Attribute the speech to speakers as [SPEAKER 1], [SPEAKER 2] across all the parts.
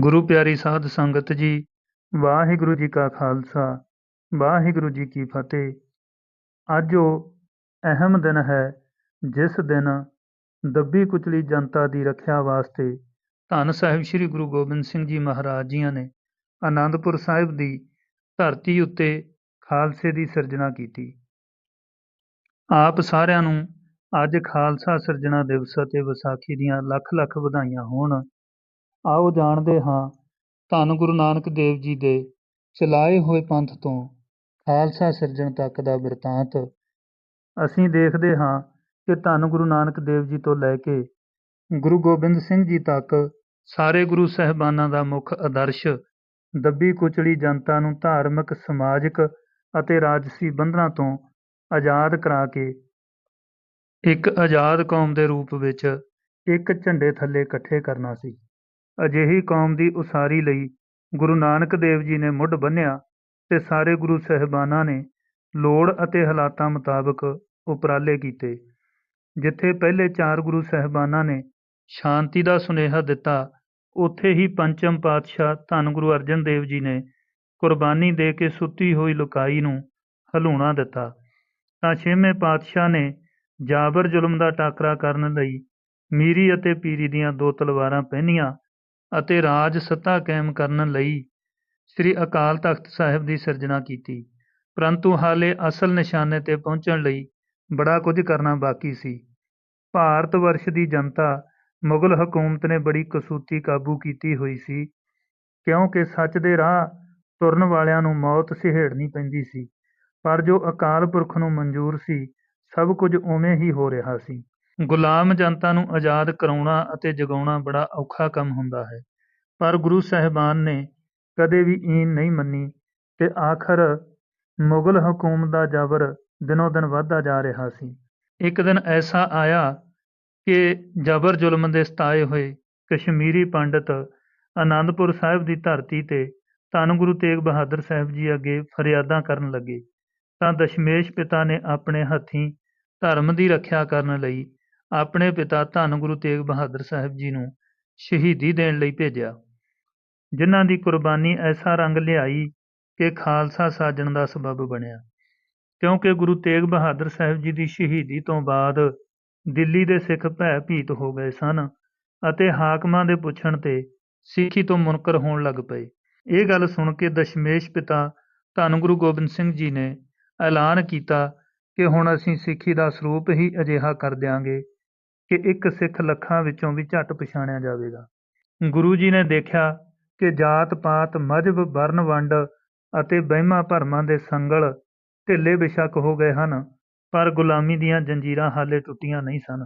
[SPEAKER 1] ਗੁਰੂ ਪਿਆਰੀ ਸਾਧ ਸੰਗਤ ਜੀ, ਵਾਹਿਗੁਰੂ ਜੀ ਕਾ ਖਾਲਸਾ, ਵਾਹਿਗੁਰੂ ਜੀ ਕੀ ਫਤਿਹ। ਅੱਜ ਉਹ ਅਹਿਮ ਦਿਨ ਹੈ, ਜਿਸ ਦਿਨ ਦੱਬੀ ਕੁਚਲੀ ਜਨਤਾ ਦੀ ਰੱਖਿਆ ਵਾਸਤੇ ਧੰਨ ਸਾਹਿਬ ਸ੍ਰੀ ਗੁਰੂ ਗੋਬਿੰਦ ਸਿੰਘ ਜੀ ਮਹਾਰਾਜ ਜੀਆਂ ਨੇ ਆਨੰਦਪੁਰ ਸਾਹਿਬ ਦੀ ਧਰਤੀ ਉੱਤੇ ਖਾਲਸੇ ਦੀ ਸਿਰਜਣਾ ਕੀਤੀ। ਆਪ ਸਾਰਿਆਂ ਨੂੰ ਅੱਜ ਖਾਲਸਾ ਸਿਰਜਣਾ ਦਿਵਸ ਅਤੇ ਵਿਸਾਖੀ ਦੀਆਂ ਲੱਖ ਲੱਖ ਵਧਾਈਆਂ ਹੋਣ। ਆਓ ਜਾਣਦੇ ਹਾਂ, ਧੰਨ ਗੁਰੂ ਨਾਨਕ ਦੇਵ ਜੀ ਦੇ ਚਲਾਏ ਹੋਏ ਪੰਥ ਤੋਂ ਖਾਲਸਾ ਸਿਰਜਣ ਤੱਕ ਦਾ ਬਿਰਤਾਂਤ। ਅਸੀਂ ਦੇਖਦੇ ਹਾਂ ਕਿ ਧੰਨ ਗੁਰੂ ਨਾਨਕ ਦੇਵ ਜੀ ਤੋਂ ਲੈ ਕੇ ਗੁਰੂ ਗੋਬਿੰਦ ਸਿੰਘ ਜੀ ਤੱਕ ਸਾਰੇ ਗੁਰੂ ਸਹਿਬਾਨਾਂ ਦਾ ਮੁੱਖ ਆਦਰਸ਼, ਦੱਬੀ ਕੁਚਲੀ ਜਨਤਾ ਨੂੰ ਧਾਰਮਿਕ, ਸਮਾਜਿਕ ਅਤੇ ਰਾਜਸੀ ਬੰਧਨਾਂ ਤੋਂ ਆਜ਼ਾਦ ਕਰਾ ਕੇ ਇੱਕ ਆਜ਼ਾਦ ਕੌਮ ਦੇ ਰੂਪ ਵਿੱਚ ਇੱਕ ਝੰਡੇ ਥੱਲੇ ਇਕੱਠੇ ਕਰਨਾ ਸੀ। ਅਜਿਹੀ ਕੌਮ ਦੀ ਉਸਾਰੀ ਲਈ ਗੁਰੂ ਨਾਨਕ ਦੇਵ ਜੀ ਨੇ ਮੁੱਢ ਬੰਨ੍ਹਿਆ ਤੇ ਸਾਰੇ ਗੁਰੂ ਸਾਹਿਬਾਨਾਂ ਨੇ ਲੋੜ ਅਤੇ ਹਾਲਾਤਾਂ ਮੁਤਾਬਕ ਉਪਰਾਲੇ ਕੀਤੇ, ਜਿੱਥੇ ਪਹਿਲੇ ਚਾਰ ਗੁਰੂ ਸਾਹਿਬਾਨਾਂ ਨੇ ਸ਼ਾਂਤੀ ਦਾ ਸੁਨੇਹਾ ਦਿੱਤਾ, ਉੱਥੇ ਹੀ ਪੰਚਮ ਪਾਤਸ਼ਾਹ ਧੰਨ ਗੁਰੂ ਅਰਜਨ ਦੇਵ ਜੀ ਨੇ ਕੁਰਬਾਨੀ ਦੇ ਕੇ ਸੁੱਤੀ ਹੋਈ ਲੁਕਾਈ ਨੂੰ ਹਲੂਣਾ ਦਿੱਤਾ। ਤਾਂ ਛੇਵੇਂ ਪਾਤਸ਼ਾਹ ਨੇ ਜਾਬਰ ਜ਼ੁਲਮ ਦਾ ਟਾਕਰਾ ਕਰਨ ਲਈ ਮੀਰੀ ਅਤੇ ਪੀਰੀ ਦੀਆਂ ਦੋ ਤਲਵਾਰਾਂ ਪਹਿਨੀਆਂ ਅਤੇ ਰਾਜ ਸੱਤਾ ਕਾਇਮ ਕਰਨ ਲਈ ਸ੍ਰੀ ਅਕਾਲ ਤਖਤ ਸਾਹਿਬ ਦੀ ਸਿਰਜਣਾ ਕੀਤੀ। ਪਰੰਤੂ ਹਾਲੇ ਅਸਲ ਨਿਸ਼ਾਨੇ ਤੇ ਪਹੁੰਚਣ ਲਈ ਬੜਾ ਕੁਝ ਕਰਨਾ ਬਾਕੀ ਸੀ। ਭਾਰਤ ਵਰਸ਼ ਦੀ ਜਨਤਾ ਮੁਗਲ ਹਕੂਮਤ ਨੇ ਬੜੀ ਕਸੂਤੀ ਕਾਬੂ ਕੀਤੀ ਹੋਈ ਸੀ, ਕਿਉਂਕਿ ਸੱਚ ਦੇ ਰਾਹ ਤੁਰਨ ਵਾਲਿਆਂ ਨੂੰ ਮੌਤ ਸਿਹੇੜਨੀ ਪੈਂਦੀ ਸੀ। ਪਰ ਜੋ ਅਕਾਲ ਪੁਰਖ ਨੂੰ ਮਨਜ਼ੂਰ ਸੀ, ਸਭ ਕੁਝ ਉਵੇਂ ਹੀ ਹੋ ਰਿਹਾ ਸੀ। ਗੁਲਾਮ ਜਨਤਾ ਨੂੰ ਆਜ਼ਾਦ ਕਰਾਉਣਾ ਅਤੇ ਜਗਾਉਣਾ ਬੜਾ ਔਖਾ ਕੰਮ ਹੁੰਦਾ ਹੈ। ਪਰ ਗੁਰੂ ਸਾਹਿਬਾਨ ਨੇ ਕਦੇ ਵੀ ਈਨ ਨਹੀਂ ਮੰਨੀ ਤੇ ਆਖਰ ਮੁਗਲ ਹਕੂਮਤ ਦਾ ਜ਼ਬਰ ਦਿਨੋ ਦਿਨ ਵੱਧਦਾ ਜਾ ਰਿਹਾ ਸੀ। ਇੱਕ ਦਿਨ ਐਸਾ ਆਇਆ ਕਿ ਜ਼ਬਰ ਜ਼ੁਲਮ ਦੇ ਸਤਾਏ ਹੋਏ ਕਸ਼ਮੀਰੀ ਪੰਡਿਤ ਅਨੰਦਪੁਰ ਸਾਹਿਬ ਦੀ ਧਰਤੀ ਤੇ ਧੰਨ ਗੁਰੂ ਤੇਗ ਬਹਾਦਰ ਸਾਹਿਬ ਜੀ ਅੱਗੇ ਫਰਿਆਦਾਂ ਕਰਨ ਲੱਗੇ ਤਾਂ ਦਸ਼ਮੇਸ਼ ਪਿਤਾ ਨੇ ਆਪਣੇ ਹੱਥੀਂ ਧਰਮ ਦੀ ਰੱਖਿਆ ਕਰਨ ਲਈ ਆਪਣੇ ਪਿਤਾ ਧੰਨ ਗੁਰੂ ਤੇਗ ਬਹਾਦਰ ਸਾਹਿਬ ਜੀ ਨੂੰ ਸ਼ਹੀਦੀ ਦੇਣ ਲਈ ਭੇਜਿਆ। ਜਿਨ੍ਹਾਂ ਦੀ ਕੁਰਬਾਨੀ ਐਸਾ ਰੰਗ ਲਿਆਈ ਕਿ ਖਾਲਸਾ ਸਾਜਣ ਦਾ ਸਬਬ ਬਣਿਆ। ਕਿਉਂਕਿ ਗੁਰੂ ਤੇਗ ਬਹਾਦਰ ਸਾਹਿਬ ਜੀ ਦੀ ਸ਼ਹੀਦੀ ਤੋਂ ਬਾਅਦ ਦਿੱਲੀ ਦੇ ਸਿੱਖ ਭੈ ਭੀਤ ਹੋ ਗਏ ਸਨ ਅਤੇ ਹਾਕਮਾਂ ਦੇ ਪੁੱਛਣ ਤੇ ਸਿੱਖੀ ਤੋਂ ਮੁਨਕਰ ਹੋਣ ਲੱਗ ਪਏ। ਇਹ ਗੱਲ ਸੁਣ ਕੇ ਦਸ਼ਮੇਸ਼ ਪਿਤਾ ਧੰਨ ਗੁਰੂ ਗੋਬਿੰਦ ਸਿੰਘ ਜੀ ਨੇ ਐਲਾਨ ਕੀਤਾ ਕਿ ਹੁਣ ਅਸੀਂ ਸਿੱਖੀ ਦਾ ਸਰੂਪ ਹੀ ਅਜਿਹਾ ਕਰ ਦਿਆਂਗੇ। ਕਿ ਇੱਕ ਸਿੱਖ ਲੱਖਾਂ ਵਿੱਚੋਂ ਵੀ ਝੱਟ ਪਛਾਣਿਆ ਜਾਵੇਗਾ। ਗੁਰੂ ਜੀ ਨੇ ਦੇਖਿਆ ਕਿ ਜਾਤ ਪਾਤ, ਮਜਬ, ਵਰਨ ਵੰਡ ਅਤੇ ਵਹਿਮਾਂ ਭਰਮਾਂ ਦੇ ਸੰਗਲ ਢਿੱਲੇ ਬਿਸ਼ੱਕ ਹੋ ਗਏ ਹਨ, ਪਰ ਗੁਲਾਮੀ ਦੀਆਂ ਜੰਜੀਰਾਂ ਹਾਲੇ ਟੁੱਟੀਆਂ ਨਹੀਂ ਸਨ।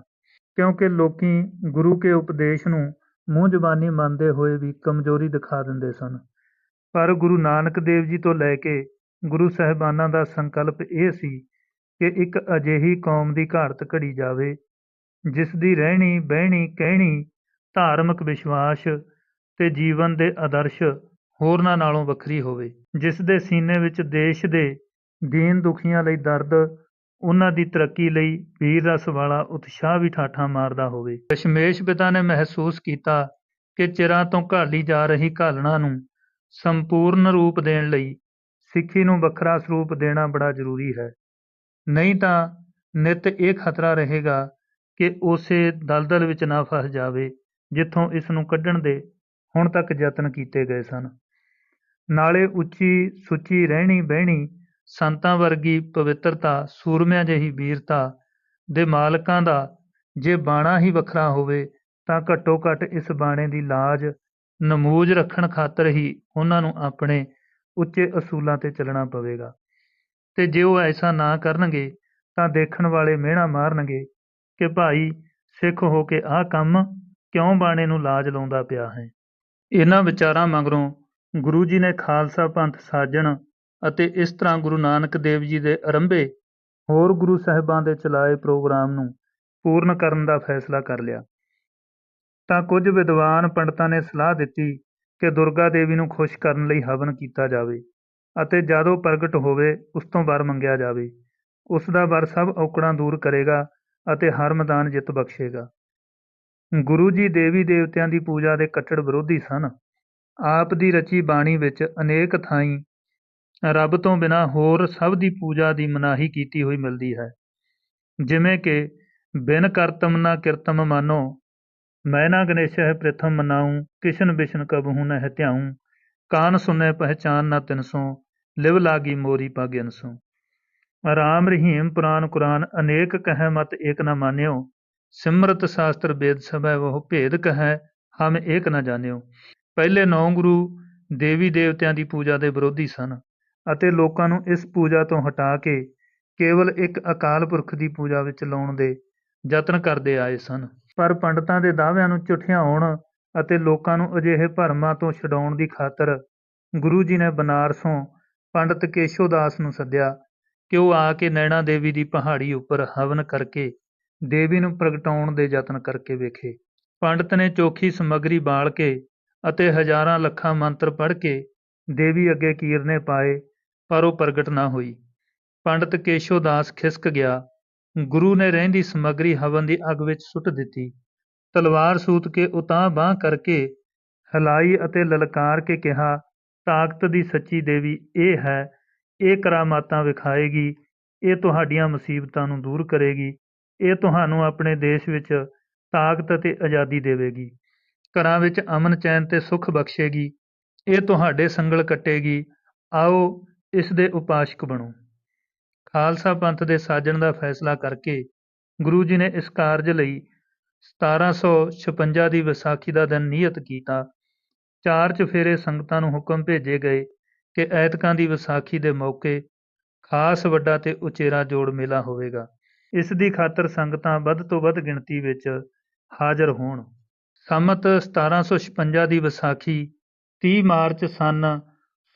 [SPEAKER 1] ਕਿਉਂਕਿ ਲੋਕੀ ਗੁਰੂ ਕੇ ਉਪਦੇਸ਼ ਨੂੰ ਮੂੰਹ ਜ਼ਬਾਨੀ ਮੰਨਦੇ ਹੋਏ ਵੀ ਕਮਜ਼ੋਰੀ ਦਿਖਾ ਦਿੰਦੇ ਸਨ। ਪਰ ਗੁਰੂ ਨਾਨਕ ਦੇਵ ਜੀ ਤੋਂ ਲੈ ਕੇ ਗੁਰੂ ਸਾਹਿਬਾਨਾਂ ਦਾ ਸੰਕਲਪ ਇਹ ਸੀ ਕਿ ਇੱਕ ਅਜਿਹੀ ਕੌਮ ਦੀ ਘਾੜਤ ਘੜੀ ਜਾਵੇ ਜਿਸ ਦੀ ਰਹਿਣੀ, ਬਹਿਣੀ, ਕਹਿਣੀ, ਧਾਰਮਿਕ ਵਿਸ਼ਵਾਸ ਤੇ ਜੀਵਨ ਦੇ ਆਦਰਸ਼ ਹੋਰਨਾਂ ਨਾਲੋਂ ਵੱਖਰੀ ਹੋਵੇ। ਜਿਸ ਦੇ ਸੀਨੇ ਵਿੱਚ ਦੇਸ਼ ਦੇ ਦੀਨ ਦੁਖੀਆਂ ਲਈ ਦਰਦ, ਉਹਨਾਂ ਦੀ ਤਰੱਕੀ ਲਈ ਵੀਰ ਰਸ ਵਾਲਾ ਉਤਸ਼ਾਹ ਵੀ ਠਾਠਾਂ ਮਾਰਦਾ ਹੋਵੇ। ਦਸ਼ਮੇਸ਼ ਪਿਤਾ ਨੇ ਮਹਿਸੂਸ ਕੀਤਾ ਕਿ ਚਿਰਾਂ ਤੋਂ ਘਾਲੀ ਜਾ ਰਹੀ ਘਾਲਣਾ ਨੂੰ ਸੰਪੂਰਨ ਰੂਪ ਦੇਣ ਲਈ ਸਿੱਖੀ ਨੂੰ ਵੱਖਰਾ ਸਰੂਪ ਦੇਣਾ ਬੜਾ ਜ਼ਰੂਰੀ ਹੈ। ਨਹੀਂ ਤਾਂ ਨਿਤ ਇਹ ਖਤਰਾ ਰਹੇਗਾ ਕਿ ਉਸੇ ਦਲਦਲ ਵਿੱਚ ਨਾ ਫਸ ਜਾਵੇ, ਜਿੱਥੋਂ ਇਸ ਨੂੰ ਕੱਢਣ ਦੇ ਹੁਣ ਤੱਕ ਯਤਨ ਕੀਤੇ ਗਏ ਸਨ। ਨਾਲੇ ਉੱਚੀ ਸੁੱਚੀ ਰਹਿਣੀ ਬਹਿਣੀ, ਸੰਤਾਂ ਵਰਗੀ ਪਵਿੱਤਰਤਾ, ਸੂਰਮਿਆਂ ਜਿਹੀ ਵੀਰਤਾ ਦੇ ਮਾਲਕਾਂ ਦਾ ਜੇ ਬਾਣਾ ਹੀ ਵੱਖਰਾ ਹੋਵੇ, ਤਾਂ ਘੱਟੋ ਘੱਟ ਇਸ ਬਾਣੇ ਦੀ ਲਾਜ, ਨਮੂਜ ਰੱਖਣ ਖਾਤਰ ਹੀ ਉਹਨਾਂ ਨੂੰ ਆਪਣੇ ਉੱਚੇ ਅਸੂਲਾਂ ਤੇ ਚੱਲਣਾ ਪਵੇਗਾ। ਤੇ ਜੇ ਉਹ ਐਸਾ ਨਾ ਕਰਨਗੇ, ਤਾਂ ਦੇਖਣ ਵਾਲੇ ਮਿਹਣਾ ਮਾਰਨਗੇ ਕਿ ਭਾਈ ਸਿੱਖ ਹੋ ਕੇ ਆਹ ਕੰਮ ਕਿਉਂ ਬਾਣੇ ਨੂੰ ਲਾਜ ਲਾਉਂਦਾ ਪਿਆ ਹੈ? ਇਹਨਾਂ ਵਿਚਾਰਾਂ ਮਗਰੋਂ ਗੁਰੂ ਜੀ ਨੇ ਖਾਲਸਾ ਪੰਥ ਸਾਜਣ ਅਤੇ ਇਸ ਤਰ੍ਹਾਂ ਗੁਰੂ ਨਾਨਕ ਦੇਵ ਜੀ ਦੇ ਅਰੰਭੇ ਹੋਰ ਗੁਰੂ ਸਾਹਿਬਾਂ ਦੇ ਚਲਾਏ ਪ੍ਰੋਗਰਾਮ ਨੂੰ ਪੂਰਨ ਕਰਨ ਦਾ ਫੈਸਲਾ ਕਰ ਲਿਆ। ਤਾਂ ਕੁਝ ਵਿਦਵਾਨ ਪੰਡਤਾਂ ਨੇ ਸਲਾਹ ਦਿੱਤੀ ਕਿ ਦੁਰਗਾ ਦੇਵੀ ਨੂੰ ਖੁਸ਼ ਕਰਨ ਲਈ ਹਵਨ ਕੀਤਾ ਜਾਵੇ ਅਤੇ ਜਦੋਂ ਪ੍ਰਗਟ ਹੋਵੇ ਉਸ ਤੋਂ ਵਰ ਮੰਗਿਆ ਜਾਵੇ। ਉਸ ਦਾ ਵਰ ਸਭ ਔਕੜਾਂ ਦੂਰ ਕਰੇਗਾ ਅਤੇ ਹਰ ਮੈਦਾਨ ਜਿੱਤ ਬਖਸ਼ੇਗਾ। ਗੁਰੂ ਜੀ ਦੇਵੀ ਦੇਵਤਿਆਂ ਦੀ ਪੂਜਾ ਦੇ ਕੱਟੜ ਵਿਰੋਧੀ ਸਨ। ਆਪ ਦੀ ਰਚੀ ਬਾਣੀ ਵਿੱਚ ਅਨੇਕ ਥਾਈਂ ਰੱਬ ਤੋਂ ਬਿਨਾਂ ਹੋਰ ਸਭ ਦੀ ਪੂਜਾ ਦੀ ਮਨਾਹੀ ਕੀਤੀ ਹੋਈ ਮਿਲਦੀ ਹੈ। ਜਿਵੇਂ ਕਿ, ਬਿਨ ਕਰਤਮ ਨਾ ਕਿਰਤਮ ਮਾਨੋ, ਮੈਂ ਨਾ ਗਣੇਸ਼ਹਿ ਪ੍ਰਿਥਮ ਮਨਾਉ, ਕਿਸ਼ਨ ਬਿਸ਼ਨ ਕਬਹੂ ਨਹਿ ਧਿਆਉ, ਕਾਨ ਸੁਨੇ ਪਹਿਚਾਨ ਨਾ ਤਿਨਸੋ ਲਿਵ ਲਾਗੀ ਮੋਰੀ ਪਾਗਿਨਸੋ ਰਾਮ ਰਹੀਮ ਪੁਰਾਨ ਕੁਰਾਨ ਅਨੇਕ ਕਹਿ ਮਤ ਏਕ ਨ ਮਾਨਿਓ, ਸਿਮਰਤ ਸ਼ਾਸਤਰ ਵੇਦ ਸਭੈ ਉਹ ਭੇਦ ਕਹੈ, ਹਮ ਏਕ ਨ ਜਾਣਿਓ। ਪਹਿਲੇ ਨੌ ਗੁਰੂ ਦੇਵੀ ਦੇਵਤਿਆਂ ਦੀ ਪੂਜਾ ਦੇ ਵਿਰੋਧੀ ਸਨ ਅਤੇ ਲੋਕਾਂ ਨੂੰ ਇਸ ਪੂਜਾ ਤੋਂ ਹਟਾ ਕੇ ਕੇਵਲ ਇੱਕ ਅਕਾਲ ਪੁਰਖ ਦੀ ਪੂਜਾ ਵਿੱਚ ਲਾਉਣ ਦੇ ਯਤਨ ਕਰਦੇ ਆਏ ਸਨ। ਪਰ ਪੰਡਤਾਂ ਦੇ ਦਾਅਵਿਆਂ ਨੂੰ ਝੁਠਿਆਉਣ ਅਤੇ ਲੋਕਾਂ ਨੂੰ ਅਜਿਹੇ ਭਰਮਾਂ ਤੋਂ ਛਡਾਉਣ ਦੀ ਖਾਤਰ ਗੁਰੂ ਜੀ ਨੇ ਬਨਾਰਸੋਂ ਪੰਡਤ ਕੇਸ਼ੋਦਾਸ ਨੂੰ ਸੱਦਿਆ ਕਿ ਉਹ ਆ ਕੇ ਨੈਣਾ ਦੇਵੀ ਦੀ ਪਹਾੜੀ ਉੱਪਰ ਹਵਨ ਕਰਕੇ ਦੇਵੀ ਨੂੰ ਪ੍ਰਗਟਾਉਣ ਦੇ ਯਤਨ ਕਰਕੇ ਵੇਖੇ। ਪੰਡਤ ਨੇ ਚੋਖੀ ਸਮੱਗਰੀ ਬਾਲ ਕੇ ਅਤੇ ਹਜ਼ਾਰਾਂ ਲੱਖਾਂ ਮੰਤਰ ਪੜ੍ਹ ਕੇ ਦੇਵੀ ਅੱਗੇ ਕੀਰਨੇ ਪਾਏ, ਪਰ ਉਹ ਪ੍ਰਗਟ ਨਾ ਹੋਈ। ਪੰਡਤ ਕੇਸ਼ੋਦਾਸ ਖਿਸਕ ਗਿਆ। ਗੁਰੂ ਨੇ ਰਹਿੰਦੀ ਸਮੱਗਰੀ ਹਵਨ ਦੀ ਅੱਗ ਵਿੱਚ ਸੁੱਟ ਦਿੱਤੀ। ਤਲਵਾਰ ਸੂਤ ਕੇ ਉਤਾਂ ਬਾਹ ਕਰਕੇ ਹਲਾਈ ਅਤੇ ਲਲਕਾਰ ਕੇ ਕਿਹਾ, ਤਾਕਤ ਦੀ ਸੱਚੀ ਦੇਵੀ ਇਹ ਹੈ ਇਹ ਕਰਾਮਾਤਾਂ ਵਿਖਾਏਗੀ, ਇਹ ਤੁਹਾਡੀਆਂ ਮੁਸੀਬਤਾਂ ਨੂੰ ਦੂਰ ਕਰੇਗੀ, ਇਹ ਤੁਹਾਨੂੰ ਆਪਣੇ ਦੇਸ਼ ਵਿੱਚ ਤਾਕਤ ਅਤੇ ਆਜ਼ਾਦੀ ਦੇਵੇਗੀ। ਘਰਾਂ ਵਿੱਚ ਅਮਨ ਚੈਨ ਤੇ ਸੁੱਖ ਬਖਸ਼ੇਗੀ, ਇਹ ਤੁਹਾਡੇ ਸੰਗਲ ਕੱਟੇਗੀ, ਆਓ ਇਸ ਦੇ ਉਪਾਸ਼ਕ ਬਣੋ। ਖਾਲਸਾ ਪੰਥ ਦੇ ਸਾਜਣ ਦਾ ਫੈਸਲਾ ਕਰਕੇ ਗੁਰੂ ਜੀ ਨੇ ਇਸ ਕਾਰਜ ਲਈ 1756 ਦੀ ਵਿਸਾਖੀ ਦਾ ਦਿਨ ਨਿਯਤ ਕੀਤਾ। ਚਾਰ ਚਫੇਰੇ ਸੰਗਤਾਂ ਨੂੰ ਹੁਕਮ ਭੇਜੇ ਗਏ। ਕਿ ਐਤਕਾਂ ਦੀ ਵਿਸਾਖੀ ਦੇ ਮੌਕੇ ਖਾਸ ਵੱਡਾ ਤੇ ਉਚੇਰਾ ਜੋੜ ਮੇਲਾ ਹੋਵੇਗਾ। ਇਸ ਦੀ ਖਾਤਰ ਸੰਗਤਾਂ ਵੱਧ ਤੋਂ ਵੱਧ ਗਿਣਤੀ ਵਿੱਚ ਹਾਜ਼ਰ ਹੋਣ। ਸੰਮਤ 1756 ਦੀ ਵਿਸਾਖੀ 30 ਮਾਰਚ ਸਨ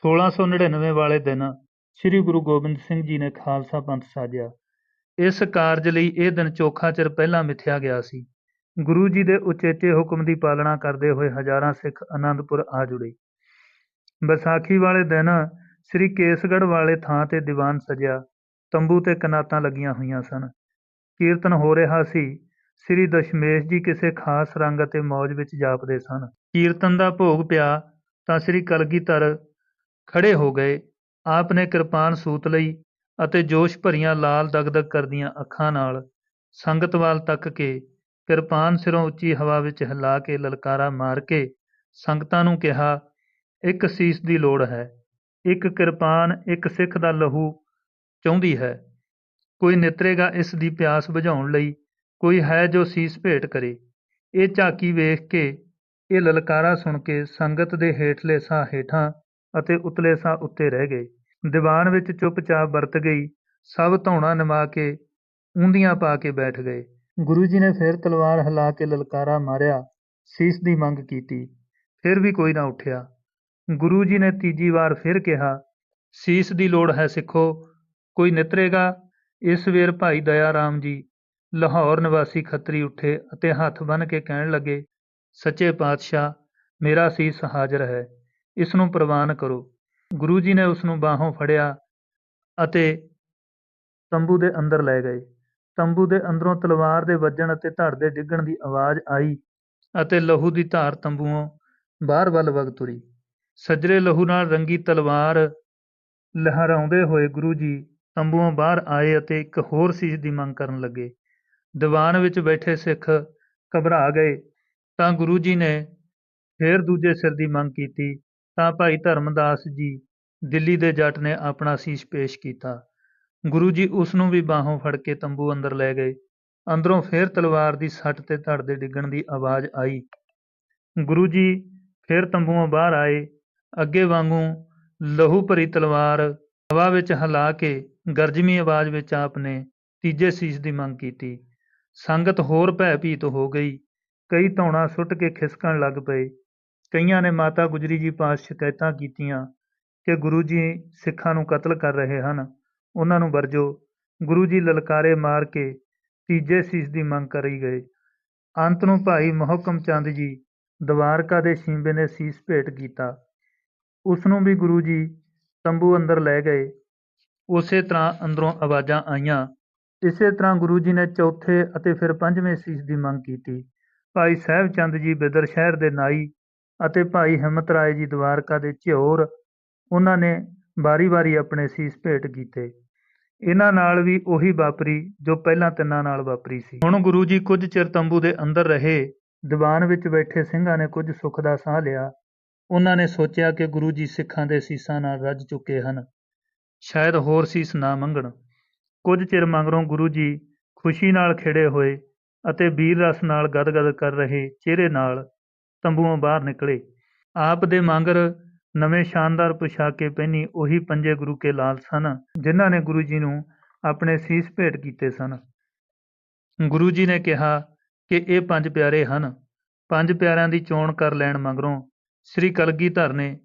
[SPEAKER 1] 1699 ਵਾਲੇ ਦਿਨ ਸ੍ਰੀ ਗੁਰੂ ਗੋਬਿੰਦ ਸਿੰਘ ਜੀ ਨੇ ਖਾਲਸਾ ਪੰਥ ਸਾਜਿਆ। ਇਸ ਕਾਰਜ ਲਈ ਇਹ ਦਿਨ ਚੋਖਾ ਚਿਰ ਪਹਿਲਾਂ ਮਿਥਿਆ ਗਿਆ ਸੀ। ਗੁਰੂ ਜੀ ਦੇ ਉਚੇਚੇ ਹੁਕਮ ਦੀ ਪਾਲਣਾ ਕਰਦੇ ਹੋਏ ਹਜ਼ਾਰਾਂ ਸਿੱਖ ਅਨੰਦਪੁਰ ਆ ਜੁੜੇ। ਵਿਸਾਖੀ ਵਾਲੇ ਦਿਨ ਸ੍ਰੀ ਕੇਸਗੜ੍ਹ ਵਾਲੇ ਥਾਂ ਤੇ ਦੀਵਾਨ ਸਜਿਆ। ਤੰਬੂ ਤੇ ਕਨਾਤਾਂ ਲੱਗੀਆਂ ਹੋਈਆਂ ਸਨ। ਕੀਰਤਨ ਹੋ ਰਿਹਾ ਸੀ। ਸ੍ਰੀ ਦਸ਼ਮੇਸ਼ ਜੀ ਕਿਸੇ ਖਾਸ ਰੰਗ ਅਤੇ ਮੌਜ ਵਿੱਚ ਜਾਪਦੇ ਸਨ। ਕੀਰਤਨ ਦਾ ਭੋਗ ਪਿਆ ਤਾਂ ਸ੍ਰੀ ਕਲਗੀਧਰ ਖੜੇ ਹੋ ਗਏ। ਆਪ ਨੇ ਕਿਰਪਾਨ ਸੂਤ ਲਈ ਅਤੇ ਜੋਸ਼ ਭਰੀਆਂ ਲਾਲ ਦਗਦਗ ਕਰਦੀਆਂ ਅੱਖਾਂ ਨਾਲ ਸੰਗਤ ਵੱਲ ਤੱਕ ਕੇ ਕਿਰਪਾਨ ਸਿਰੋਂ ਉੱਚੀ ਹਵਾ ਵਿੱਚ ਹਿਲਾ ਕੇ ਲਲਕਾਰਾ ਮਾਰ ਕੇ ਸੰਗਤਾਂ ਨੂੰ ਕਿਹਾ ਇੱਕ ਸੀਸ ਦੀ ਲੋੜ ਹੈ। ਇੱਕ ਕਿਰਪਾਨ, ਇੱਕ ਸਿੱਖ ਦਾ ਲਹੂ ਚਾਹੁੰਦੀ ਹੈ। ਕੋਈ ਨਿਤਰੇਗਾ ਇਸ ਦੀ ਪਿਆਸ ਬੁਝਾਉਣ ਲਈ, ਕੋਈ ਹੈ ਜੋ ਸੀਸ ਭੇਟ ਕਰੇ। ਇਹ ਝਾਕੀ ਵੇਖ ਕੇ, ਇਹ ਲਲਕਾਰਾ ਸੁਣ ਕੇ ਸੰਗਤ ਦੇ ਹੇਠਲੇ ਸਾਹ ਹੇਠਾਂ ਅਤੇ ਉਤਲੇ ਸਾਹ ਉੱਤੇ ਰਹਿ ਗਏ। ਦੀਵਾਨ ਵਿੱਚ ਚੁੱਪਚਾਪ ਵਰਤ ਗਈ, ਸਭ ਧੌਣਾ ਨਿਮਾ ਕੇ ਉਂਦੀਆਂ ਪਾ ਕੇ ਬੈਠ ਗਏ। ਗੁਰੂ ਜੀ ਨੇ ਫਿਰ ਤਲਵਾਰ ਹਿਲਾ ਕੇ ਲਲਕਾਰਾ ਮਾਰਿਆ, ਸੀਸ ਦੀ ਮੰਗ ਕੀਤੀ। ਫਿਰ ਵੀ ਕੋਈ ਨਾ ਉੱਠਿਆ। ਗੁਰੂ ਜੀ ਨੇ ਤੀਜੀ ਵਾਰ ਫਿਰ ਕਿਹਾ, ਸੀਸ ਦੀ ਲੋੜ ਹੈ ਸਿੱਖੋ, ਕੋਈ ਨਿਤਰੇਗਾ? ਇਸ ਵੇਰ ਭਾਈ ਦਇਆ ਰਾਮ ਜੀ ਲਾਹੌਰ ਨਿਵਾਸੀ ਖੱਤਰੀ ਉੱਠੇ ਅਤੇ ਹੱਥ ਬੰਨ ਕੇ ਕਹਿਣ ਲੱਗੇ, ਸੱਚੇ ਪਾਤਸ਼ਾਹ, ਮੇਰਾ ਸੀਸ ਹਾਜ਼ਰ ਹੈ, ਇਸ ਨੂੰ ਪ੍ਰਵਾਨ ਕਰੋ। ਗੁਰੂ ਜੀ ਨੇ ਉਸ ਨੂੰ ਬਾਹੋਂ ਫੜਿਆ ਅਤੇ ਤੰਬੂ ਦੇ ਅੰਦਰ ਲੈ ਗਏ। ਤੰਬੂ ਦੇ ਅੰਦਰੋਂ ਤਲਵਾਰ ਦੇ ਵੱਜਣ ਅਤੇ ਧੜ ਦੇ ਡਿੱਗਣ ਦੀ ਆਵਾਜ਼ ਆਈ ਅਤੇ ਲਹੂ ਦੀ ਧਾਰ ਤੰਬੂਓਂ ਬਾਹਰ ਵੱਲ ਵਗ ਤੁਰੀ। ਸੱਜਰੇ ਲਹੂ ਨਾਲ ਰੰਗੀ ਤਲਵਾਰ ਲਹਿਰਾਉਂਦੇ ਹੋਏ ਗੁਰੂ ਜੀ ਤੰਬੂਆਂ ਬਾਹਰ ਆਏ ਅਤੇ ਇੱਕ ਹੋਰ ਸੀਸ ਦੀ ਮੰਗ ਕਰਨ ਲੱਗੇ। ਦੀਵਾਨ ਵਿੱਚ ਬੈਠੇ ਸਿੱਖ ਘਬਰਾ ਗਏ। ਤਾਂ ਗੁਰੂ ਜੀ ਨੇ ਫੇਰ ਦੂਜੇ ਸਿਰ ਦੀ ਮੰਗ ਕੀਤੀ। ਤਾਂ ਭਾਈ ਧਰਮਦਾਸ ਜੀ ਦਿੱਲੀ ਦੇ ਜੱਟ ਨੇ ਆਪਣਾ ਸੀਸ ਪੇਸ਼ ਕੀਤਾ। ਗੁਰੂ ਜੀ ਉਸ ਨੂੰ ਵੀ ਬਾਹੋਂ ਫੜ ਕੇ ਤੰਬੂ ਅੰਦਰ ਲੈ ਗਏ। ਅੰਦਰੋਂ ਫੇਰ ਤਲਵਾਰ ਦੀ ਸੱਟ ਤੇ ਧੜ ਦੇ ਡਿੱਗਣ ਦੀ ਆਵਾਜ਼ ਆਈ। ਗੁਰੂ ਜੀ ਫੇਰ ਤੰਬੂਆਂ ਬਾਹਰ ਆਏ। ਅੱਗੇ ਵਾਂਗੂ ਲਹੂ ਭਰੀ ਤਲਵਾਰ ਹਵਾ ਵਿੱਚ ਹਿਲਾ ਕੇ ਗਰਜਮੀ ਆਵਾਜ਼ ਵਿੱਚ ਆਪ ਨੇ ਤੀਜੇ ਸੀਸ ਦੀ ਮੰਗ ਕੀਤੀ। ਸੰਗਤ ਹੋਰ ਭੈ ਭੀਤ ਹੋ ਗਈ। ਕਈ ਧੌਣਾ ਸੁੱਟ ਕੇ ਖਿਸਕਣ ਲੱਗ ਪਏ। ਕਈਆਂ ਨੇ ਮਾਤਾ ਗੁਜਰੀ ਜੀ ਪਾਸ ਸ਼ਿਕਾਇਤਾਂ ਕੀਤੀਆਂ ਕਿ ਗੁਰੂ ਜੀ ਸਿੱਖਾਂ ਨੂੰ ਕਤਲ ਕਰ ਰਹੇ ਹਨ। ਉਹਨਾਂ ਨੂੰ ਵਰਜੋ, ਗੁਰੂ ਜੀ ਲਲਕਾਰੇ ਮਾਰ ਕੇ ਤੀਜੇ ਸੀਸ ਦੀ ਮੰਗ ਕਰੀ ਗਏ। ਅੰਤ ਨੂੰ ਭਾਈ ਮਹਕਮ ਚੰਦ ਜੀ ਦਵਾਰਕਾ ਦੇ ਸ਼ੀਂਬੇ ਨੇ ਸੀਸ ਭੇਟ ਕੀਤਾ। ਉਸਨੂੰ ਵੀ ਗੁਰੂ ਜੀ ਤੰਬੂ ਅੰਦਰ ਲੈ ਗਏ। ਉਸੇ ਤਰ੍ਹਾਂ ਅੰਦਰੋਂ ਆਵਾਜ਼ਾਂ ਆਈਆਂ। ਇਸੇ ਤਰ੍ਹਾਂ ਗੁਰੂ ਜੀ ਨੇ ਚੌਥੇ ਅਤੇ ਫਿਰ ਪੰਜਵੇਂ ਸੀਸ ਦੀ ਮੰਗ ਕੀਤੀ। ਭਾਈ ਸਾਹਿਬ ਚੰਦ ਜੀ ਬਿਦਰ ਸ਼ਹਿਰ ਦੇ ਨਾਈ ਅਤੇ ਭਾਈ ਹਿੰਮਤ ਰਾਏ ਜੀ ਦਵਾਰਕਾ ਦੇ ਝਿਓਰ, ਉਹਨਾਂ ਨੇ ਵਾਰੀ-ਵਾਰੀ ਆਪਣੇ ਸੀਸ ਭੇਟ ਕੀਤੇ। ਇਹਨਾਂ ਨਾਲ ਵੀ ਉਹੀ ਵਾਪਰੀ ਜੋ ਪਹਿਲਾਂ ਤਿੰਨਾਂ ਨਾਲ ਵਾਪਰੀ ਸੀ। ਹੁਣ ਗੁਰੂ ਜੀ ਕੁਝ ਚਿਰ ਤੰਬੂ ਦੇ ਅੰਦਰ ਰਹੇ, ਦੀਵਾਨ ਵਿੱਚ ਬੈਠੇ ਸਿੰਘਾਂ ਨੇ ਕੁਝ ਸੁੱਖ ਦਾ ਸਾਹ ਲਿਆ। ਉਹਨਾਂ ਨੇ ਸੋਚਿਆ ਕਿ ਗੁਰੂ ਜੀ ਸਿੱਖਾਂ ਦੇ ਸੀਸਾਂ ਨਾਲ ਰੱਜ ਚੁੱਕੇ ਹਨ। ਸ਼ਾਇਦ ਹੋਰ ਸੀਸ ਨਾ ਮੰਗਣ। ਕੁਝ ਚਿਰ ਮਗਰੋਂ ਗੁਰੂ ਜੀ ਖੁਸ਼ੀ ਨਾਲ ਖਿੜੇ ਹੋਏ ਅਤੇ ਵੀਰ ਰਸ ਨਾਲ ਗਦਗਦ ਕਰ ਰਹੇ ਚਿਹਰੇ ਨਾਲ ਤੰਬੂਓਂ ਬਾਹਰ ਨਿਕਲੇ। ਆਪ ਦੇ ਮੰਗਰ ਨਵੇਂ ਸ਼ਾਨਦਾਰ ਪੁਸ਼ਾਕੇ ਪਹਿਨੀ ਉਹੀ ਪੰਜੇ ਗੁਰੂ ਕੇ ਲਾਲ ਸਨ, ਜਿਨ੍ਹਾਂ ਨੇ ਗੁਰੂ ਜੀ ਨੂੰ ਆਪਣੇ ਸੀਸ ਭੇਟ ਕੀਤੇ ਸਨ। ਗੁਰੂ ਜੀ ਨੇ ਕਿਹਾ ਕਿ ਇਹ ਪੰਜ ਪਿਆਰੇ ਹਨ। ਪੰਜ ਪਿਆਰਿਆਂ ਦੀ ਚੋਣ ਕਰ ਲੈਣ ਮਗਰੋਂ ਸ੍ਰੀ ਕਲਗੀਧਰ ਨੇ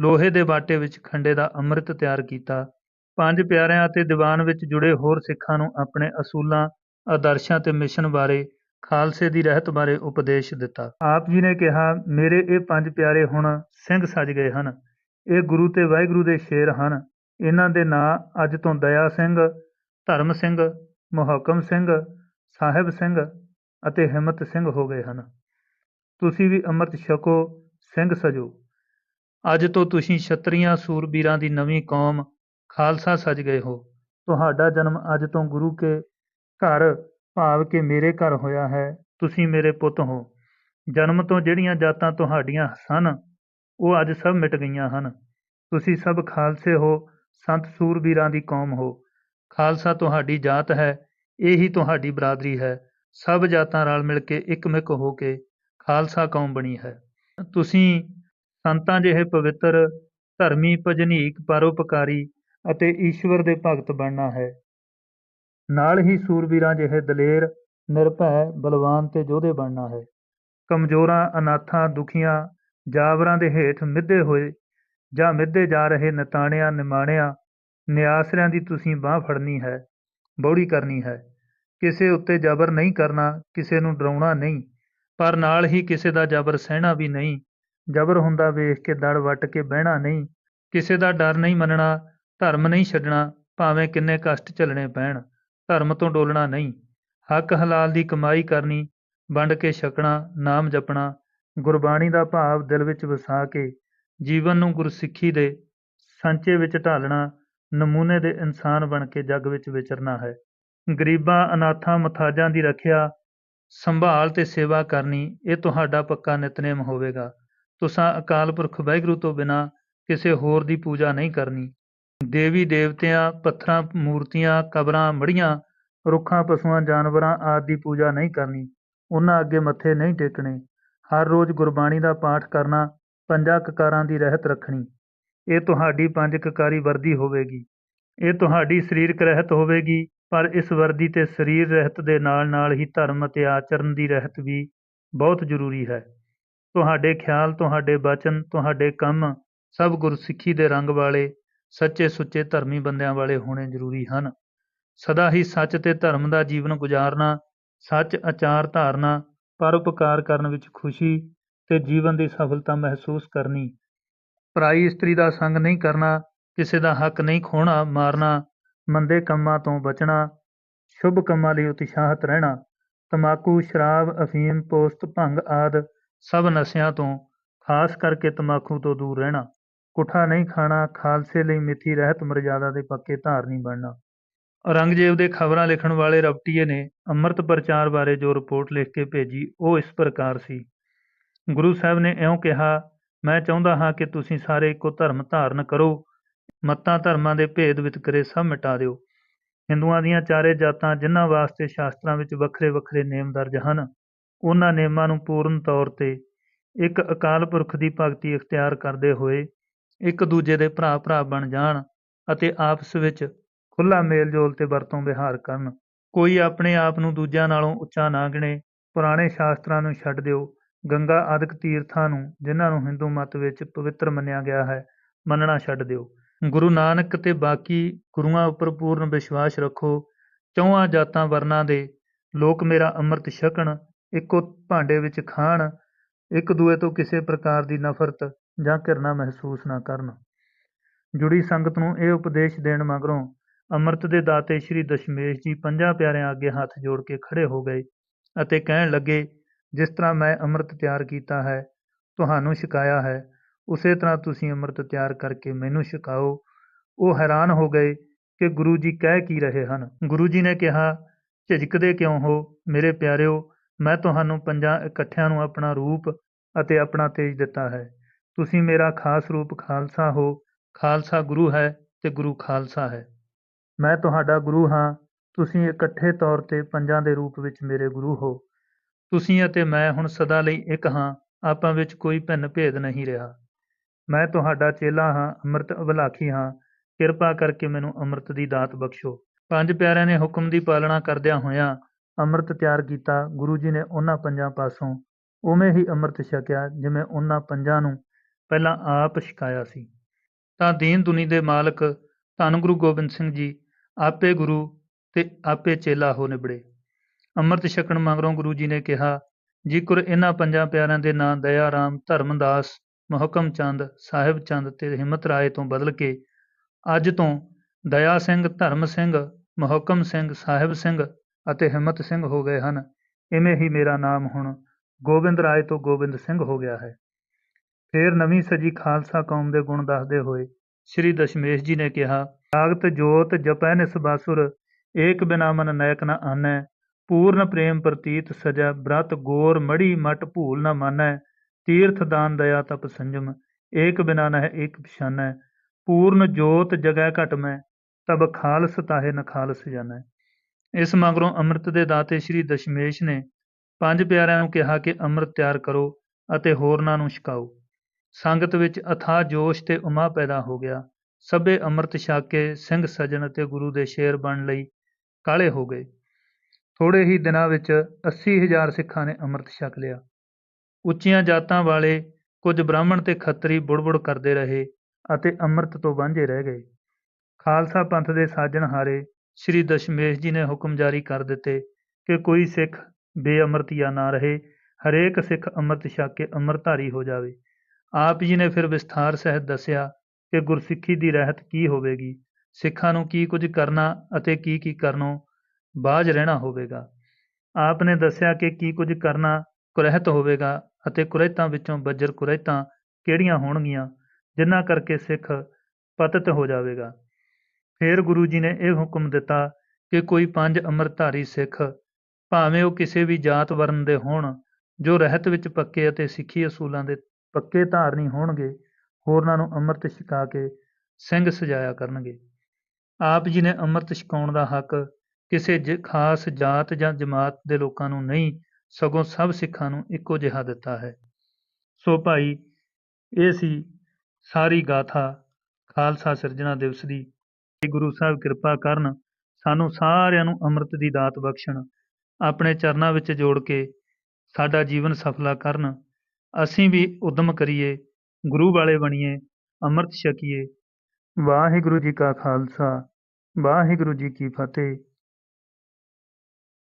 [SPEAKER 1] ਲੋਹੇ ਦੇ ਬਾਟੇ ਵਿੱਚ ਖੰਡੇ ਦਾ ਅੰਮ੍ਰਿਤ ਤਿਆਰ ਕੀਤਾ। ਪੰਜ ਪਿਆਰਿਆਂ ਅਤੇ ਦੀਵਾਨ ਵਿੱਚ ਜੁੜੇ ਹੋਰ ਸਿੱਖਾਂ ਨੂੰ ਆਪਣੇ ਅਸੂਲਾਂ, ਆਦਰਸ਼ਾਂ ਤੇ ਮਿਸ਼ਨ ਬਾਰੇ, ਖਾਲਸੇ ਦੀ ਰਹਿਤ ਬਾਰੇ ਉਪਦੇਸ਼ ਦਿੱਤਾ। ਆਪ ਜੀ ਨੇ ਕਿਹਾ, ਮੇਰੇ ਇਹ ਪੰਜ ਪਿਆਰੇ ਹੁਣ ਸਿੰਘ ਸਜ ਗਏ ਹਨ। ਇਹ ਗੁਰੂ ਤੇ ਵਾਹਿਗੁਰੂ ਦੇ ਸ਼ੇਰ ਹਨ। ਇਹਨਾਂ ਦੇ ਨਾਂ ਅੱਜ ਤੋਂ ਦਇਆ ਸਿੰਘ, ਧਰਮ ਸਿੰਘ, ਮੁਹਕਮ ਸਿੰਘ, ਸਾਹਿਬ ਸਿੰਘ ਅਤੇ ਹਿੰਮਤ ਸਿੰਘ ਹੋ ਗਏ ਹਨ। ਤੁਸੀਂ ਵੀ ਅੰਮ੍ਰਿਤ ਛਕੋ। ਸਿੰਘ ਸਜੋ। ਅੱਜ ਤੋਂ ਤੁਸੀਂ ਛਤਰੀਆਂ ਸੂਰਬੀਰਾਂ ਦੀ ਨਵੀਂ ਕੌਮ ਖਾਲਸਾ ਸਜ ਗਏ ਹੋ। ਤੁਹਾਡਾ ਜਨਮ ਅੱਜ ਤੋਂ ਗੁਰੂ ਕੇ ਘਰ, ਭਾਵ ਕਿ ਮੇਰੇ ਘਰ ਹੋਇਆ ਹੈ। ਤੁਸੀਂ ਮੇਰੇ ਪੁੱਤ ਹੋ। ਜਨਮ ਤੋਂ ਜਿਹੜੀਆਂ ਜਾਤਾਂ ਤੁਹਾਡੀਆਂ ਸਨ, ਉਹ ਅੱਜ ਸਭ ਮਿਟ ਗਈਆਂ ਹਨ। ਤੁਸੀਂ ਸਭ ਖਾਲਸੇ ਹੋ, ਸੰਤ ਸੂਰਬੀਰਾਂ ਦੀ ਕੌਮ ਹੋ। ਖਾਲਸਾ ਤੁਹਾਡੀ ਜਾਤ ਹੈ, ਇਹੀ ਤੁਹਾਡੀ ਬਰਾਦਰੀ ਹੈ। ਸਭ ਜਾਤਾਂ ਰਲ ਮਿਲ ਕੇ ਇੱਕਮਿਕ ਹੋ ਕੇ ਖਾਲਸਾ ਕੌਮ ਬਣੀ ਹੈ। ਤੁਸੀਂ ਸੰਤਾਂ ਜਿਹੇ ਪਵਿੱਤਰ, ਧਰਮੀ, ਭਜਨੀਕ, ਪਰਉਪਕਾਰੀ ਅਤੇ ਈਸ਼ਵਰ ਦੇ ਭਗਤ ਬਣਨਾ ਹੈ। ਨਾਲ ਹੀ ਸੂਰਬੀਰਾਂ ਜਿਹੇ ਦਲੇਰ, ਨਿਰਭੈ, ਬਲਵਾਨ ਤੇ ਯੋਧੇ ਬਣਨਾ ਹੈ। ਕਮਜ਼ੋਰਾਂ, ਅਨਾਥਾਂ, ਦੁਖੀਆਂ, ਜਾਵਰਾਂ ਦੇ ਹੇਠ ਮਿੱਧੇ ਹੋਏ ਜਾਂ ਮਿੱਧੇ ਜਾ ਰਹੇ ਨਤਾਣਿਆਂ, ਨਿਮਾਣਿਆਂ, ਨਿਆਸਰਿਆਂ ਦੀ ਤੁਸੀਂ ਬਾਹ ਫੜਨੀ ਹੈ, ਬੌੜੀ ਕਰਨੀ ਹੈ। ਕਿਸੇ ਉੱਤੇ ਜ਼ਬਰ ਨਹੀਂ ਕਰਨਾ, ਕਿਸੇ ਨੂੰ ਡਰਾਉਣਾ ਨਹੀਂ। ਪਰ ਨਾਲ ਹੀ ਕਿਸੇ ਦਾ ਜ਼ਬਰ ਸਹਿਣਾ ਵੀ ਨਹੀਂ। ਜ਼ਬਰ ਹੁੰਦਾ ਵੇਖ ਕੇ ਦੜ ਵੱਟ ਕੇ ਬਹਿਣਾ ਨਹੀਂ। ਕਿਸੇ ਦਾ ਡਰ ਨਹੀਂ ਮੰਨਣਾ, ਧਰਮ ਨਹੀਂ ਛੱਡਣਾ, ਭਾਵੇਂ ਕਿੰਨੇ ਕਸ਼ਟ ਝੱਲਣੇ ਪੈਣ, ਧਰਮ ਤੋਂ ਡੋਲਣਾ ਨਹੀਂ। ਹੱਕ ਹਲਾਲ ਦੀ ਕਮਾਈ ਕਰਨੀ, ਵੰਡ ਕੇ ਛਕਣਾ, ਨਾਮ ਜਪਣਾ, ਗੁਰਬਾਣੀ ਦਾ ਭਾਵ ਦਿਲ ਵਿੱਚ ਵਸਾ ਕੇ ਜੀਵਨ ਨੂੰ ਗੁਰਸਿੱਖੀ ਦੇ ਸੰਚੇ ਵਿੱਚ ਢਾਲਣਾ, ਨਮੂਨੇ ਦੇ ਇਨਸਾਨ ਬਣ ਕੇ ਜੱਗ ਵਿੱਚ ਵਿਚਰਨਾ ਹੈ। ਗਰੀਬਾਂ, ਅਨਾਥਾਂ, ਮਥਾਜਾਂ ਦੀ ਰੱਖਿਆ ਸੰਭਾਲ ਤੇ ਸੇਵਾ ਕਰਨੀ, ਇਹ ਤੁਹਾਡਾ ਪੱਕਾ ਨਿਤਨੇਮ ਹੋਵੇਗਾ। ਤੁਸੀਂ ਅਕਾਲ ਪੁਰਖ ਵਾਹਿਗੁਰੂ ਤੋਂ ਬਿਨਾ ਕਿਸੇ ਹੋਰ ਦੀ ਪੂਜਾ ਨਹੀਂ ਕਰਨੀ। ਦੇਵੀ ਦੇਵਤਿਆਂ, ਪੱਥਰਾਂ, ਮੂਰਤੀਆਂ, ਕਬਰਾਂ ਮੜੀਆਂ ਰੁੱਖਾਂ, ਪਸ਼ੂਆਂ, ਜਾਨਵਰਾਂ ਆਦਿ ਦੀ ਪੂਜਾ ਨਹੀਂ ਕਰਨੀ। ਉਹਨਾਂ ਅੱਗੇ ਮੱਥੇ ਨਹੀਂ ਟੇਕਣੇ। ਹਰ ਰੋਜ਼ ਗੁਰਬਾਣੀ ਦਾ ਪਾਠ ਕਰਨਾ, ਪੰਜਾਂ ਕਕਾਰਾਂ ਦੀ ਰਹਿਤ ਰੱਖਣੀ। ਇਹ ਤੁਹਾਡੀ ਪੰਜ ਕਕਾਰੀ ਵਰਦੀ ਹੋਵੇਗੀ। ਇਹ ਤੁਹਾਡੀ ਸਰੀਰਕ ਰਹਿਤ ਹੋਵੇਗੀ। ਪਰ ਇਸ ਵਰਦੀ ਤੇ ਸਰੀਰ ਰਹਿਤ ਦੇ ਨਾਲ ਨਾਲ ਹੀ ਧਰਮ ਅਤੇ ਆਚਰਨ ਦੀ ਰਹਿਤ ਵੀ ਬਹੁਤ ਜ਼ਰੂਰੀ ਹੈ। ਤੁਹਾਡੇ ਖਿਆਲ, ਤੁਹਾਡੇ ਬਚਨ, ਤੁਹਾਡੇ ਕੰਮ ਸਭ ਗੁਰਸਿੱਖੀ ਦੇ ਰੰਗ ਵਾਲੇ, ਸੱਚੇ ਸੁੱਚੇ ਧਰਮੀ ਬੰਦਿਆਂ ਵਾਲੇ ਹੋਣੇ ਜ਼ਰੂਰੀ ਹਨ। ਸਦਾ ਹੀ ਸੱਚ ਤੇ ਧਰਮ ਦਾ ਜੀਵਨ ਗੁਜ਼ਾਰਨਾ, ਸੱਚ ਆਚਾਰ ਧਾਰਨਾ ਪਰਉਪਕਾਰ ਕਰਨ ਵਿੱਚ ਖੁਸ਼ੀ ਤੇ ਜੀਵਨ ਦੀ ਸਫਲਤਾ ਮਹਿਸੂਸ ਕਰਨੀ। ਪਰਾਈ ਇਸਤਰੀ ਦਾ ਸੰਗ ਨਹੀਂ ਕਰਨਾ, ਕਿਸੇ ਦਾ ਹੱਕ ਨਹੀਂ ਖੋਹਣਾ ਮਾਰਨਾ ਮੰਦੇ ਕੰਮਾਂ ਤੋਂ ਬਚਣਾ, ਸ਼ੁਭ ਕੰਮਾਂ ਲਈ ਉਤਸ਼ਾਹਤ ਰਹਿਣਾ, ਤਮਾਕੂ, ਸ਼ਰਾਬ, ਅਫੀਮ, ਪੋਸਤ, ਭੰਗ ਆਦਿ ਸਭ ਨਸ਼ਿਆਂ ਤੋਂ, ਖਾਸ ਕਰਕੇ ਤਮਾਕੂ ਤੋਂ ਦੂਰ ਰਹਿਣਾ। ਕੁੱਠਾ ਨਹੀਂ ਖਾਣਾ, ਖਾਲਸੇ ਲਈ ਮਿੱਥੀ ਰਹਿਤ ਮਰਜ਼ਾਦਾ ਦੇ ਪੱਕੇ ਧਾਰਨੀ ਬਣਨਾ। ਔਰੰਗਜ਼ੇਬ ਦੇ ਖਬਰਾਂ ਲਿਖਣ ਵਾਲੇ ਰਪਟੀਏ ਨੇ ਅੰਮ੍ਰਿਤ ਪ੍ਰਚਾਰ ਬਾਰੇ ਜੋ ਰਿਪੋਰਟ ਲਿਖ ਕੇ ਭੇਜੀ, ਉਹ ਇਸ ਪ੍ਰਕਾਰ ਸੀ। ਗੁਰੂ ਸਾਹਿਬ ਨੇ ਇਉਂ ਕਿਹਾ, ਮੈਂ ਚਾਹੁੰਦਾ ਹਾਂ ਕਿ ਤੁਸੀਂ ਸਾਰੇ ਇੱਕੋ ਧਰਮ ਧਾਰਨ ਕਰੋ ਮੱਤਾਂ ਧਰਮਾਂ ਦੇ ਭੇਦ ਵਿਤਕਰੇ ਸਭ ਮਿਟਾ ਦਿਓ। ਹਿੰਦੂਆਂ ਦੀਆਂ ਚਾਰੇ ਜਾਤਾਂ ਜਿਨ੍ਹਾਂ ਵਾਸਤੇ ਸ਼ਾਸਤਰਾਂ ਵਿੱਚ ਵੱਖਰੇ ਵੱਖਰੇ ਨੇਮ ਦਰਜ ਹਨ, ਉਹਨਾਂ ਨੇਮਾਂ ਨੂੰ ਪੂਰਨ ਤੌਰ ਤੇ ਇੱਕ ਅਕਾਲ ਪੁਰਖ ਦੀ ਭਗਤੀ ਇਖਤਿਆਰ ਕਰਦੇ ਹੋਏ ਇੱਕ ਦੂਜੇ ਦੇ ਭਰਾ ਭਰਾ ਬਣ ਜਾਣ ਅਤੇ ਆਪਸ ਵਿੱਚ ਖੁੱਲਾ ਮੇਲ ਜੋਲ ਤੇ ਵਰਤੋਂ ਵਿਹਾਰ ਕਰਨ। ਕੋਈ ਆਪਣੇ ਆਪ ਨੂੰ ਦੂਜਿਆਂ ਨਾਲੋਂ ਉੱਚਾ ਨਾ ਗਿਣੇ, ਪੁਰਾਣੇ ਸ਼ਾਸਤਰਾਂ ਨੂੰ ਛੱਡ ਦਿਓ। ਗੰਗਾ ਆਦਿਕ ਤੀਰਥਾਂ ਨੂੰ, ਜਿਨ੍ਹਾਂ ਨੂੰ ਹਿੰਦੂ ਮਤ ਵਿੱਚ ਪਵਿੱਤਰ ਮੰਨਿਆ ਗਿਆ ਹੈ, ਮੰਨਣਾ ਛੱਡ ਦਿਓ। ਗੁਰੂ ਨਾਨਕ ਤੇ ਬਾਕੀ ਗੁਰੂਆਂ ਉੱਪਰ ਪੂਰਨ ਵਿਸ਼ਵਾਸ ਰੱਖੋ। ਚੌਹਾਂ ਜਾਤਾਂ ਵਰਨਾਂ ਦੇ ਲੋਕ ਮੇਰਾ ਅੰਮ੍ਰਿਤ ਛਕਣ, ਇੱਕੋ ਭਾਂਡੇ ਵਿੱਚ ਖਾਣ, ਇੱਕ ਦੂਏ ਤੋਂ ਕਿਸੇ ਪ੍ਰਕਾਰ ਦੀ ਨਫ਼ਰਤ ਜਾਂ ਘਿਰਨਾ ਮਹਿਸੂਸ ਨਾ ਕਰਨ। ਜੁੜੀ ਸੰਗਤ ਨੂੰ ਇਹ ਉਪਦੇਸ਼ ਦੇਣ ਮਗਰੋਂ ਅੰਮ੍ਰਿਤ ਦੇ ਦਾਤੇ ਸ੍ਰੀ ਦਸ਼ਮੇਸ਼ ਜੀ ਪੰਜਾਂ ਪਿਆਰਿਆਂ ਅੱਗੇ ਹੱਥ ਜੋੜ ਕੇ ਖੜੇ ਹੋ ਗਏ ਅਤੇ ਕਹਿਣ ਲੱਗੇ, ਜਿਸ ਤਰ੍ਹਾਂ ਮੈਂ ਅੰਮ੍ਰਿਤ ਤਿਆਰ ਕੀਤਾ ਹੈ, ਤੁਹਾਨੂੰ ਛਕਾਇਆ ਹੈ ਉਸੇ ਤਰ੍ਹਾਂ ਤੁਸੀਂ ਅੰਮ੍ਰਿਤ ਤਿਆਰ ਕਰਕੇ ਮੈਨੂੰ ਛਕਾਓ। ਉਹ ਹੈਰਾਨ ਹੋ ਗਏ ਕਿ ਗੁਰੂ ਜੀ ਕਹਿ ਕੀ ਰਹੇ ਹਨ। ਗੁਰੂ ਜੀ ਨੇ ਕਿਹਾ, ਝਿਜਕਦੇ ਕਿਉਂ ਹੋ? ਮੇਰੇ ਪਿਆਰਿਓ, ਮੈਂ ਤੁਹਾਨੂੰ ਪੰਜਾਂ ਇਕੱਠਿਆਂ ਨੂੰ ਆਪਣਾ ਰੂਪ ਅਤੇ ਆਪਣਾ ਤੇਜ ਦਿੱਤਾ ਹੈ। ਤੁਸੀਂ ਮੇਰਾ ਖਾਸ ਰੂਪ ਖਾਲਸਾ ਹੋ। ਖਾਲਸਾ ਗੁਰੂ ਹੈ ਤੇ ਗੁਰੂ ਖਾਲਸਾ ਹੈ। ਮੈਂ ਤੁਹਾਡਾ ਗੁਰੂ ਹਾਂ। ਤੁਸੀਂ ਇਕੱਠੇ ਤੌਰ ਤੇ ਪੰਜਾਂ ਦੇ ਰੂਪ ਵਿੱਚ ਮੇਰੇ ਗੁਰੂ ਹੋ। ਤੁਸੀਂ ਅਤੇ ਮੈਂ ਹੁਣ ਸਦਾ ਲਈ ਇੱਕ ਹਾਂ। ਆਪਾਂ ਵਿੱਚ ਕੋਈ ਭਿੰਨ ਭੇਦ ਨਹੀਂ ਰਿਹਾ। ਮੈਂ ਤੁਹਾਡਾ ਚੇਲਾ ਹਾਂ, ਅੰਮ੍ਰਿਤ ਅਭਲਾਖੀ ਹਾਂ। ਕਿਰਪਾ ਕਰਕੇ ਮੈਨੂੰ ਅੰਮ੍ਰਿਤ ਦੀ ਦਾਤ ਬਖਸ਼ੋ। ਪੰਜ ਪਿਆਰਿਆਂ ਨੇ ਹੁਕਮ ਦੀ ਪਾਲਣਾ ਕਰਦਿਆਂ ਹੋਇਆਂ ਅੰਮ੍ਰਿਤ ਤਿਆਰ ਕੀਤਾ। ਗੁਰੂ ਜੀ ਨੇ ਉਹਨਾਂ ਪੰਜਾਂ ਪਾਸੋਂ ਉਵੇਂ ਹੀ ਅੰਮ੍ਰਿਤ ਛਕਿਆ, ਜਿਵੇਂ ਉਹਨਾਂ ਪੰਜਾਂ ਨੂੰ ਪਹਿਲਾਂ ਆਪ ਛਕਾਇਆ ਸੀ। ਤਾਂ ਦੀਨ ਦੁਨੀ ਦੇ ਮਾਲਕ ਧੰਨ ਗੁਰੂ ਗੋਬਿੰਦ ਸਿੰਘ ਜੀ, ਆਪੇ ਗੁਰੂ ਤੇ ਆਪੇ ਚੇਲਾ ਹੋ ਨਿਬੜੇ। ਅੰਮ੍ਰਿਤ ਛਕਣ ਮਗਰੋਂ ਗੁਰੂ ਜੀ ਨੇ ਕਿਹਾ ਜੇਕਰ ਇਹਨਾਂ ਪੰਜਾਂ ਪਿਆਰਿਆਂ ਦੇ ਨਾਂ ਦਇਆ ਰਾਮ ਧਰਮਦਾਸ ਮੋਹਕਮ ਚੰਦ, ਸਾਹਿਬ ਚੰਦ ਤੇ ਹਿੰਮਤ ਰਾਏ ਤੋਂ ਬਦਲ ਕੇ ਅੱਜ ਤੋਂ ਦਇਆ ਸਿੰਘ, ਧਰਮ ਸਿੰਘ, ਮੋਹਕਮ ਸਿੰਘ, ਸਾਹਿਬ ਸਿੰਘ ਅਤੇ ਹਿੰਮਤ ਸਿੰਘ ਹੋ ਗਏ ਹਨ। ਇਵੇਂ ਹੀ ਮੇਰਾ ਨਾਮ ਹੁਣ ਗੋਬਿੰਦ ਰਾਏ ਤੋਂ ਗੋਬਿੰਦ ਸਿੰਘ ਹੋ ਗਿਆ ਹੈ। ਫੇਰ ਨਵੀਂ ਸਜੀ ਖਾਲਸਾ ਕੌਮ ਦੇ ਗੁਣ ਦੱਸਦੇ ਹੋਏ ਸ੍ਰੀ ਦਸ਼ਮੇਸ਼ ਜੀ ਨੇ ਕਿਹਾ, ਜਾਗਤ, ਜੋਤ, ਜਪੈ ਨਿਸਬਾਸੁਰ ਏਕ ਬਿਨਾ ਮਨ ਨਾਇਕ ਨ ਆਨੈ, ਪੂਰਨ ਪ੍ਰੇਮ ਪ੍ਰਤੀਤ ਸਜਾ, ਬ੍ਰਤ ਗੋਰ ਮੜੀ ਮਟ ਭੂਲ ਨ ਮਾਨੈ ਤੀਰਥ ਦਾਨ, ਦਇਆ ਤਪ ਸੰਜਮ, ਏਕ ਬਿਨਾ ਨਹਿ ਏਕ ਪਛਾਨੈ, ਪੂਰਨ ਜੋਤ ਜਗੈ ਘਟ ਮੈਂ, ਤਬ ਖਾਲਸ ਤਾਹੇ ਨ ਖਾਲਸ ਜਾਣੈ। ਇਸ ਮਗਰੋਂ ਅੰਮ੍ਰਿਤ ਦੇ ਦਾਤੇ ਸ੍ਰੀ ਦਸ਼ਮੇਸ਼ ਨੇ ਪੰਜ ਪਿਆਰਿਆਂ ਨੂੰ ਕਿਹਾ ਕਿ ਅੰਮ੍ਰਿਤ ਤਿਆਰ ਕਰੋ ਅਤੇ ਹੋਰਨਾਂ ਨੂੰ ਛਕਾਓ। ਸੰਗਤ ਵਿੱਚ ਅਥਾਹ ਜੋਸ਼ ਤੇ ਉਮਾ ਪੈਦਾ ਹੋ ਗਿਆ। ਸਭੇ ਅੰਮ੍ਰਿਤ ਛਕ ਕੇ ਸਿੰਘ ਸਜਣ ਅਤੇ ਗੁਰੂ ਦੇ ਸ਼ੇਰ ਬਣ ਲਈ ਕਾਲੇ ਹੋ ਗਏ। ਥੋੜੇ ਹੀ ਦਿਨਾਂ ਵਿੱਚ 80000 ਸਿੱਖਾਂ ਨੇ ਅੰਮ੍ਰਿਤ ਛਕ ਲਿਆ। ਉੱਚੀਆਂ ਜਾਤਾਂ ਵਾਲੇ ਕੁਝ ਬ੍ਰਾਹਮਣ ਤੇ ਖੱਤਰੀ ਬੁੜਬੁੜ ਕਰਦੇ ਰਹੇ ਅਤੇ ਅੰਮ੍ਰਿਤ ਤੋਂ ਵਾਂਝੇ ਰਹਿ ਗਏ। ਖਾਲਸਾ ਪੰਥ ਦੇ ਸਾਜਣਹਾਰੇ ਸ੍ਰੀ ਦਸ਼ਮੇਸ਼ ਜੀ ਨੇ ਹੁਕਮ ਜਾਰੀ ਕਰ ਦਿੱਤੇ ਕਿ ਕੋਈ ਸਿੱਖ ਬੇਅਮਰਤੀਆ ਨਾ ਰਹੇ, ਹਰੇਕ ਸਿੱਖ ਅੰਮ੍ਰਿਤ ਛਕ ਕੇ ਅੰਮ੍ਰਿਤਧਾਰੀ ਹੋ ਜਾਵੇ। ਆਪ ਜੀ ਨੇ ਫਿਰ ਵਿਸਥਾਰ ਸਹਿਤ ਦੱਸਿਆ ਕਿ ਗੁਰਸਿੱਖੀ ਦੀ ਰਹਿਤ ਕੀ ਹੋਵੇਗੀ, ਸਿੱਖਾਂ ਨੂੰ ਕੀ ਕੁਝ ਕਰਨਾ ਅਤੇ ਕੀ ਕੀ ਕਰਨੋਂ ਬਾਝ ਰਹਿਣਾ ਹੋਵੇਗਾ। ਆਪ ਨੇ ਦੱਸਿਆ ਕਿ ਕੀ ਕੁਝ ਕਰਨਾ ਕੁਰਹਿਤ ਹੋਵੇਗਾ ਅਤੇ ਕੁਰੈਤਾਂ ਵਿੱਚੋਂ ਬੱਜਰ ਕੁਰਹਿਤਾਂ ਕਿਹੜੀਆਂ ਹੋਣਗੀਆਂ, ਜਿਨ੍ਹਾਂ ਕਰਕੇ ਸਿੱਖ ਪਤਿਤ ਹੋ ਜਾਵੇਗਾ। ਫਿਰ ਗੁਰੂ ਜੀ ਨੇ ਇਹ ਹੁਕਮ ਦਿੱਤਾ ਕਿ ਕੋਈ ਪੰਜ ਅੰਮ੍ਰਿਤਧਾਰੀ ਸਿੱਖ, ਭਾਵੇਂ ਉਹ ਕਿਸੇ ਵੀ ਜਾਤ ਵਰਨ ਦੇ ਹੋਣ, ਜੋ ਰਹਿਤ ਵਿੱਚ ਪੱਕੇ ਅਤੇ ਸਿੱਖੀ ਅਸੂਲਾਂ ਦੇ ਪੱਕੇ ਧਾਰਨੀ ਹੋਣਗੇ, ਹੋਰਨਾਂ ਨੂੰ ਅੰਮ੍ਰਿਤ ਛਕਾ ਕੇ ਸਿੰਘ ਸਜਾਇਆ ਕਰਨਗੇ। ਆਪ ਜੀ ਨੇ ਅੰਮ੍ਰਿਤ ਛਕਾਉਣ ਦਾ ਹੱਕ ਕਿਸੇ ਜ- ਖਾਸ ਜਾਤ ਜਾਂ ਜਮਾਤ ਦੇ ਲੋਕਾਂ ਨੂੰ ਨਹੀਂ ਸਗੋਂ ਸਭ ਸਿੱਖਾਂ ਨੂੰ ਇੱਕੋ ਜਿਹਾ ਦਿੱਤਾ ਹੈ। ਸੋ ਭਾਈ, ਇਹ ਸੀ ਸਾਰੀ ਗਾਥਾ ਖਾਲਸਾ ਸਿਰਜਣਾ ਦਿਵਸ ਦੀ। ਗੁਰੂ ਸਾਹਿਬ ਕਿਰਪਾ ਕਰਨ ਸਾਨੂੰ ਸਾਰਿਆਂ ਨੂੰ ਅੰਮ੍ਰਿਤ ਦੀ ਦਾਤ ਬਖਸ਼ਣ, ਆਪਣੇ ਚਰਨਾਂ ਵਿੱਚ ਜੋੜ ਕੇ ਸਾਡਾ ਜੀਵਨ ਸਫਲਾ ਕਰਨ। ਅਸੀਂ ਵੀ ਉਦਮ ਕਰੀਏ, ਗੁਰੂ ਵਾਲੇ ਬਣੀਏ, ਅੰਮ੍ਰਿਤ ਛਕੀਏ। ਵਾਹਿਗੁਰੂ ਜੀ ਕਾ ਖਾਲਸਾ, ਵਾਹਿਗੁਰੂ ਜੀ ਕੀ ਫਤਿਹ।